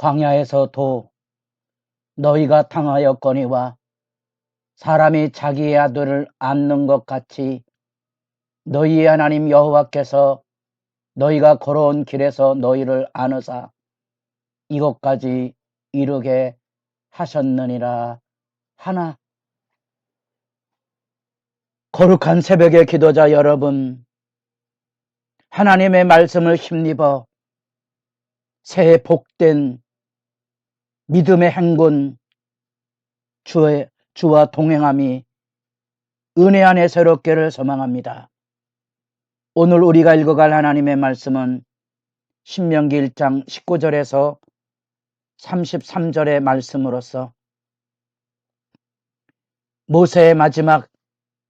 광야에서도 너희가 당하였거니와 사람이 자기의 아들을 안는 것 같이 너희의 하나님 여호와께서 너희가 걸어온 길에서 너희를 안으사 이것까지 이르게 하셨느니라 하나. 거룩한 새벽의 기도자 여러분 하나님의 말씀을 힘입어 새해 복된 믿음의 행군 주의, 주와 동행함이 은혜 안에 새롭게를 소망합니다. 오늘 우리가 읽어갈 하나님의 말씀은 신명기 1장 19절에서 33절의 말씀으로서 모세의 마지막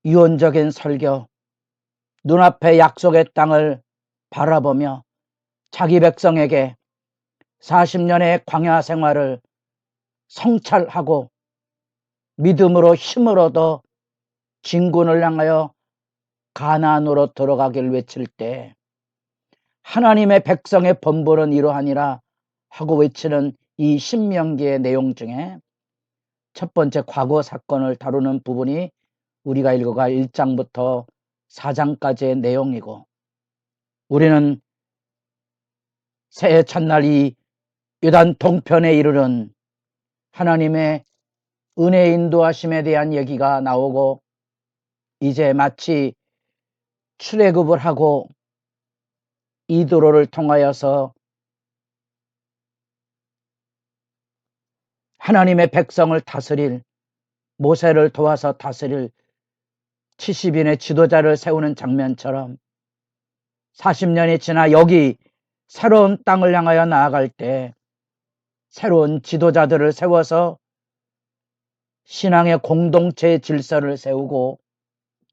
유언적인 설교, 눈앞의 약속의 땅을 바라보며 자기 백성에게 40년의 광야 생활을 성찰하고 믿음으로 힘을 얻어 진군을 향하여 가나안으로 들어가길 외칠 때 하나님의 백성의 번벌은 이러하니라 하고 외치는 이 신명기의 내용 중에 첫 번째 과거 사건을 다루는 부분이 우리가 읽어갈 1장부터 4장까지의 내용이고 우리는 새해 첫날 이 요단 동편에 이르는 하나님의 은혜 인도하심에 대한 얘기가 나오고 이제 마치 출애굽을 하고 이 도로를 통하여서 하나님의 백성을 다스릴 모세를 도와서 다스릴 70인의 지도자를 세우는 장면처럼 40년이 지나 여기 새로운 땅을 향하여 나아갈 때 새로운 지도자들을 세워서 신앙의 공동체 질서를 세우고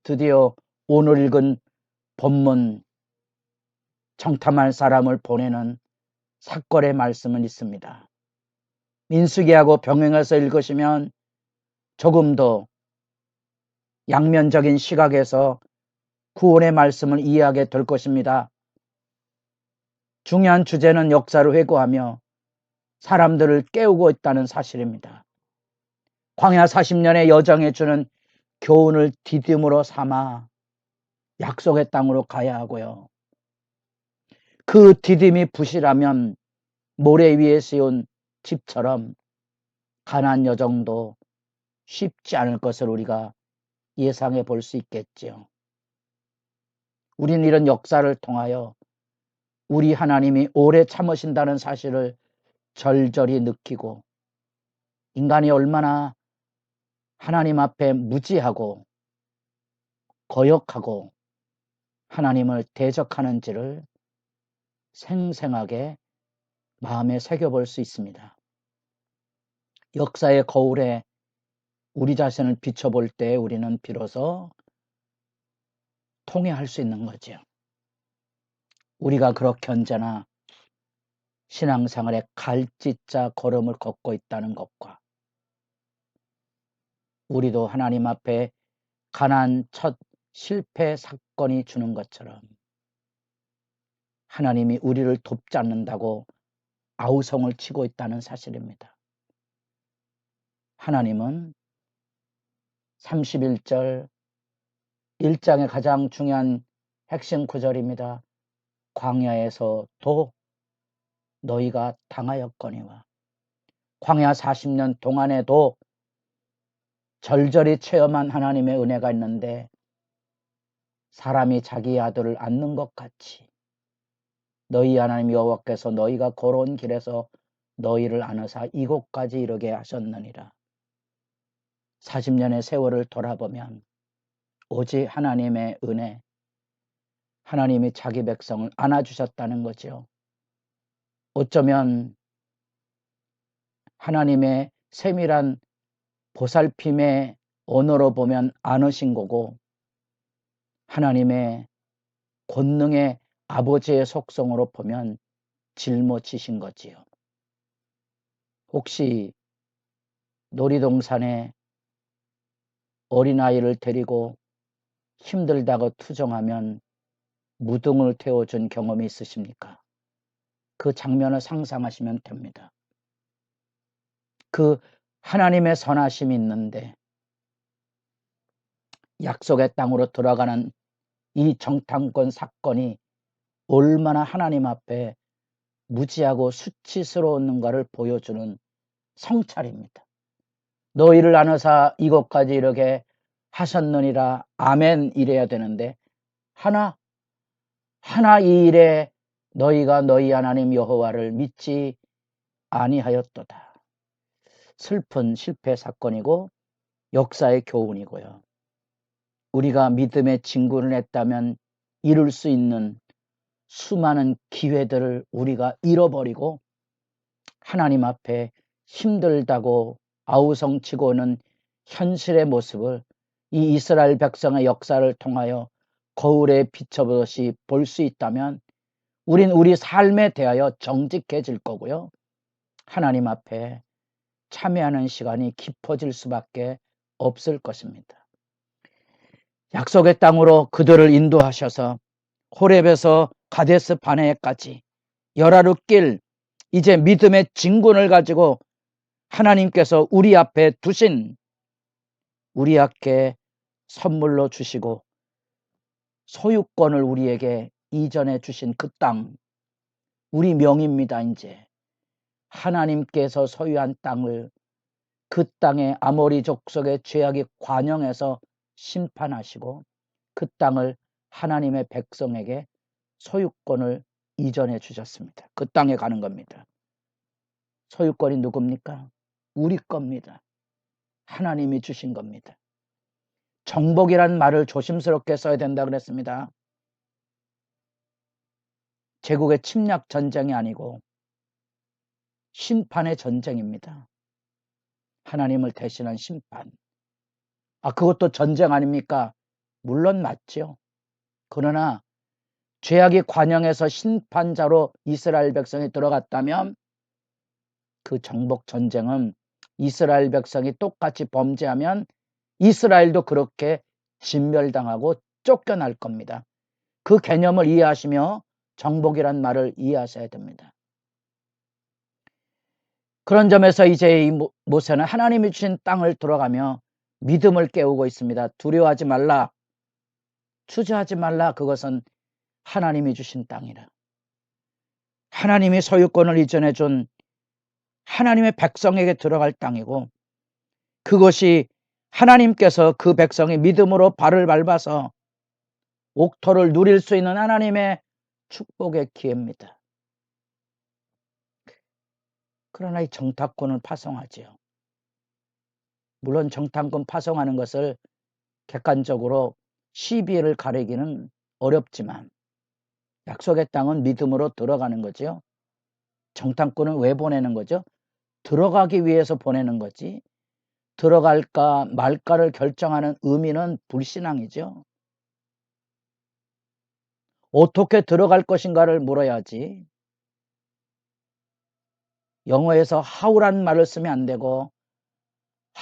드디어 오늘 읽은 본문 정탐할 사람을 보내는 사건의 말씀은 있습니다. 민수기하고 병행해서 읽으시면 조금 더 양면적인 시각에서 구원의 말씀을 이해하게 될 것입니다. 중요한 주제는 역사를 회고하며 사람들을 깨우고 있다는 사실입니다. 광야 40년의 여정에 주는 교훈을 디딤으로 삼아 약속의 땅으로 가야 하고요. 그 디딤이 부실하면 모래 위에 세운 집처럼 가난 여정도 쉽지 않을 것을 우리가 예상해 볼 수 있겠지요. 우리는 이런 역사를 통하여 우리 하나님이 오래 참으신다는 사실을 절절히 느끼고 인간이 얼마나 하나님 앞에 무지하고 거역하고 하나님을 대적하는지를 생생하게 마음에 새겨볼 수 있습니다. 역사의 거울에 우리 자신을 비춰볼 때 우리는 비로소 통해할 수 있는 거죠. 우리가 그렇게 언제나 신앙생활에 갈짓자 걸음을 걷고 있다는 것과 우리도 하나님 앞에 가난 첫 실패 사건이 주는 것처럼 하나님이 우리를 돕지 않는다고 아우성을 치고 있다는 사실입니다. 하나님은 31절 1장의 가장 중요한 핵심 구절입니다. 광야에서 도 너희가 당하였거니와 광야 40년 동안에도 절절히 체험한 하나님의 은혜가 있는데 사람이 자기 아들을 안는 것 같이 너희 하나님 여호와께서 너희가 걸어온 길에서 너희를 안으사 이곳까지 이르게 하셨느니라. 40년의 세월을 돌아보면 오직 하나님의 은혜, 하나님이 자기 백성을 안아주셨다는 거죠. 어쩌면 하나님의 세밀한 보살핌의 언어로 보면 안으신 거고 하나님의 권능의 아버지의 속성으로 보면 짊어지신 거지요. 혹시 놀이동산에 어린아이를 데리고 힘들다고 투정하면 무등을 태워준 경험이 있으십니까? 그 장면을 상상하시면 됩니다. 그 하나님의 선하심이 있는데 약속의 땅으로 들어가는 이 정탐권 사건이 얼마나 하나님 앞에 무지하고 수치스러웠는가를 보여주는 성찰입니다. 너희를 안으사 이것까지 이렇게 하셨느니라 아멘 이래야 되는데 하나 하나 이 일에 너희가 너희 하나님 여호와를 믿지 아니하였도다. 슬픈 실패 사건이고 역사의 교훈이고요. 우리가 믿음의 진군을 했다면 이룰 수 있는 수많은 기회들을 우리가 잃어버리고 하나님 앞에 힘들다고 아우성치고는 현실의 모습을 이 이스라엘 백성의 역사를 통하여 거울에 비춰보듯이 볼 수 있다면 우린 우리 삶에 대하여 정직해질 거고요. 하나님 앞에 참여하는 시간이 깊어질 수밖에 없을 것입니다. 약속의 땅으로 그들을 인도하셔서 호렙에서 가데스 바네까지 열하루 길 이제 믿음의 진군을 가지고 하나님께서 우리 앞에 두신 우리 앞에 선물로 주시고 소유권을 우리에게 이전해 주신 그 땅, 우리 명입니다, 이제. 하나님께서 소유한 땅을 그 땅에 아모리 족속의 죄악이 관영해서 심판하시고 그 땅을 하나님의 백성에게 소유권을 이전해 주셨습니다. 그 땅에 가는 겁니다. 소유권이 누굽니까? 우리 겁니다. 하나님이 주신 겁니다. 정복이란 말을 조심스럽게 써야 된다 그랬습니다. 제국의 침략 전쟁이 아니고 심판의 전쟁입니다. 하나님을 대신한 심판. 아, 그것도 전쟁 아닙니까? 물론 맞죠. 그러나 죄악이 관영해서 심판자로 이스라엘 백성이 들어갔다면 그 정복 전쟁은 이스라엘 백성이 똑같이 범죄하면 이스라엘도 그렇게 진멸당하고 쫓겨날 겁니다. 그 개념을 이해하시며 정복이란 말을 이해하셔야 됩니다. 그런 점에서 이제 이 모세는 하나님이 주신 땅을 들어가며 믿음을 깨우고 있습니다. 두려워하지 말라. 추저하지 말라. 그것은 하나님이 주신 땅이라. 하나님이 소유권을 이전해 준 하나님의 백성에게 들어갈 땅이고 그것이 하나님께서 그 백성이 믿음으로 발을 밟아서 옥토를 누릴 수 있는 하나님의 축복의 기회입니다. 그러나 이 정탐꾼을 파송하지요. 물론 정탐꾼 파송하는 것을 객관적으로 시비를 가리기는 어렵지만 약속의 땅은 믿음으로 들어가는 거죠. 정탐꾼은 왜 보내는 거죠? 들어가기 위해서 보내는 거지. 들어갈까 말까를 결정하는 의미는 불신앙이죠. 어떻게 들어갈 것인가를 물어야지. 영어에서 how란 말을 쓰면 안 되고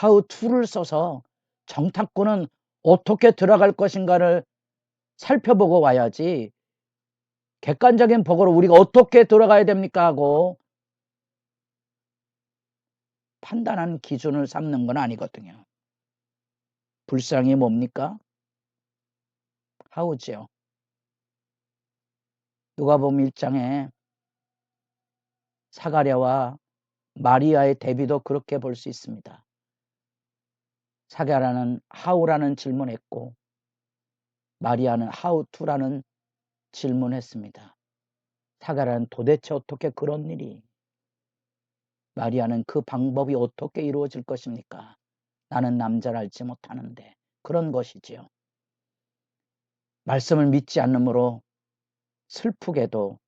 how to를 써서 정탐꾼은 어떻게 들어갈 것인가를 살펴보고 와야지. 객관적인 보고로 우리가 어떻게 들어가야 됩니까 하고 판단하는 기준을 삼는 건 아니거든요. 불쌍이 뭡니까? 하우지요. 누가복음 1장에 사가랴와 마리아의 대비도 그렇게 볼 수 있습니다. 사가랴는 하우라는 질문했고 마리아는 하우투라는 질문했습니다. 사가랴는 도대체 어떻게 그런 일이 마리아는 그 방법이 어떻게 이루어질 것입니까? 나는 남자를 알지 못하는데 그런 것이지요. 말씀을 믿지 않으므로 슬프게도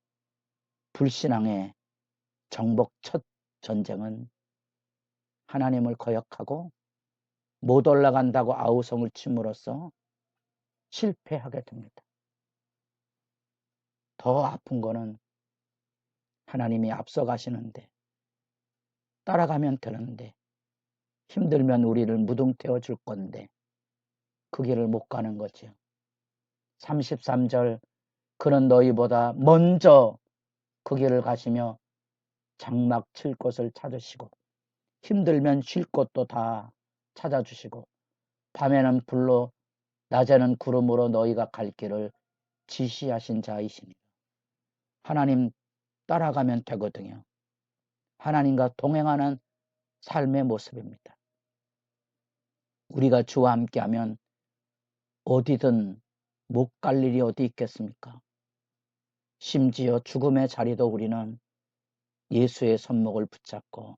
불신앙의 정복 첫 전쟁은 하나님을 거역하고 못 올라간다고 아우성을 침으로써 실패하게 됩니다. 더 아픈 거는 하나님이 앞서가시는데 따라가면 되는데 힘들면 우리를 무등태워 줄 건데 그 길을 못 가는 거죠. 33절 그는 너희보다 먼저 그 길을 가시며 장막 칠 곳을 찾으시고 힘들면 쉴 곳도 다 찾아주시고 밤에는 불로 낮에는 구름으로 너희가 갈 길을 지시하신 자이시니 하나님 따라가면 되거든요. 하나님과 동행하는 삶의 모습입니다. 우리가 주와 함께하면 어디든 못 갈 일이 어디 있겠습니까? 심지어 죽음의 자리도 우리는 예수의 손목을 붙잡고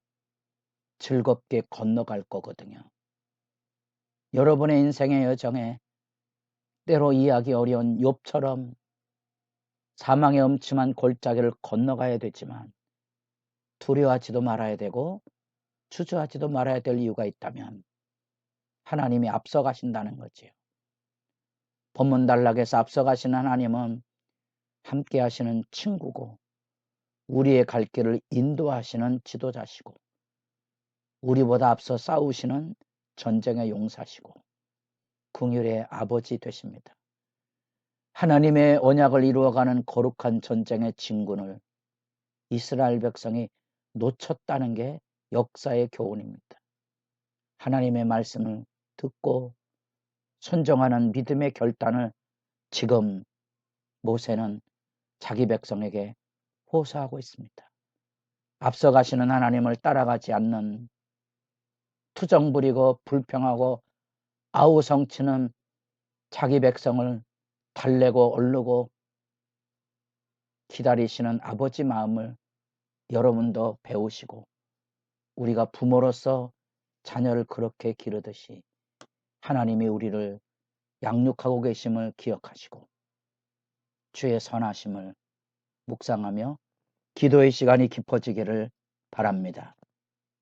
즐겁게 건너갈 거거든요. 여러분의 인생의 여정에 때로 이해하기 어려운 욥처럼 사망의 엄침한 골짜기를 건너가야 되지만 두려워하지도 말아야 되고 주저하지도 말아야 될 이유가 있다면 하나님이 앞서가신다는 거지요. 본문 단락에서 앞서가시는 하나님은 함께 하시는 친구고 우리의 갈 길을 인도하시는 지도자시고 우리보다 앞서 싸우시는 전쟁의 용사시고 궁율의 아버지 되십니다. 하나님의 언약을 이루어가는 거룩한 전쟁의 진군을 이스라엘 백성이 놓쳤다는 게 역사의 교훈입니다. 하나님의 말씀을 듣고 순종하는 믿음의 결단을 지금 모세는 자기 백성에게 호소하고 있습니다. 앞서가시는 하나님을 따라가지 않는 투정 부리고 불평하고 아우성치는 자기 백성을 달래고 얼르고 기다리시는 아버지 마음을 여러분도 배우시고 우리가 부모로서 자녀를 그렇게 기르듯이 하나님이 우리를 양육하고 계심을 기억하시고 주의 선하심을 묵상하며 기도의 시간이 깊어지기를 바랍니다.